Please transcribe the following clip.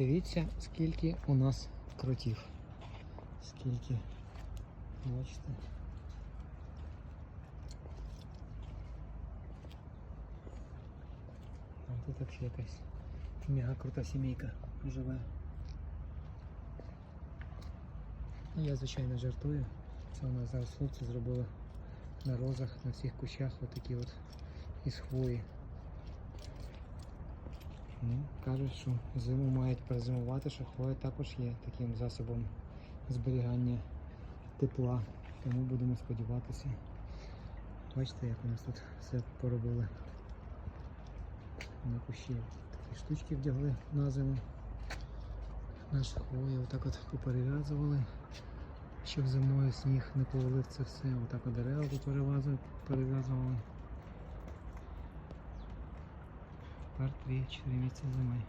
Дивіться, скільки у нас кротів. Скільки. Бачите. Тут взагалі якась мега крута сімейка живе. Я, звичайно, жартую. Це у нас зараз хлопці зробили на розах, на всіх кущах отакі от із хвої. Ну, кажуть, що зиму мають перезимувати, хвоя також є таким засобом зберігання тепла. Тому будемо сподіватися. Бачите, як у нас тут все поробили. На кущі такі штучки вдягли на зиму. Наші хвої отак от поперев'язували, щоб зимою сніг не повалив це все. Отак от дерева поперев'язували- Тепер 3-4 місяці зими.